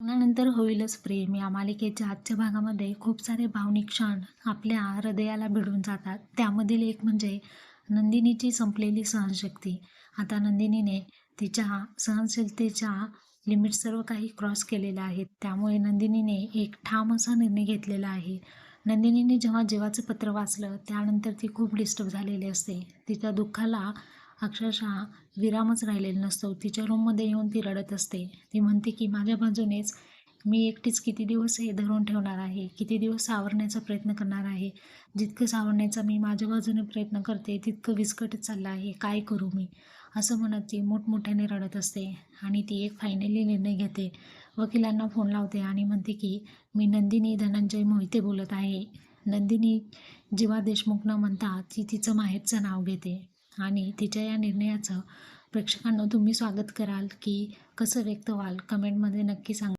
लग्नानंतर होईलच प्रेम. या मालिकेच्या आजच्या भागामध्ये खूप सारे भावनिक क्षण आपल्या हृदयाला भिडून जातात. त्यामधील एक म्हणजे नंदिनीची संपलेली सहनशक्ती. आता नंदिनीने तिच्या सहनशीलतेच्या लिमिट सर्व काही क्रॉस केलेल्या आहेत. त्यामुळे नंदिनीने एक ठाम असा निर्णय घेतलेला आहे. नंदिनीने जेव्हा जीवाचं पत्र वाचलं त्यानंतर ती खूप डिस्टर्ब झालेली असते. तिच्या दुःखाला अक्षरशः विरामच राहिलेला नसतो. तिच्या रूममध्ये येऊन ती रडत असते. ती म्हणते की माझ्या बाजूनेच मी एकटीच किती दिवस हे धरून ठेवणार आहे? किती दिवस सावरण्याचा प्रयत्न करणार आहे? जितकं सावरण्याचा मी माझ्या बाजूने प्रयत्न करते तितकं विस्कटच चाललं आहे. काय करू मी? असं म्हणत ती मोठमोठ्याने रडत असते आणि ती एक फायनली निर्णय घेते. वकिलांना फोन लावते आणि म्हणते की मी नंदिनी धनंजय मोहिते बोलत आहे. नंदिनी जीवा देशमुख न म्हणता ती तिचं माहेरचं नाव घेते. आणि तिच्या या निर्णयाचं प्रेक्षकांना तुम्ही स्वागत कराल की कसं व्यक्त व्हाल? कमेंटमध्ये नक्की सांगा.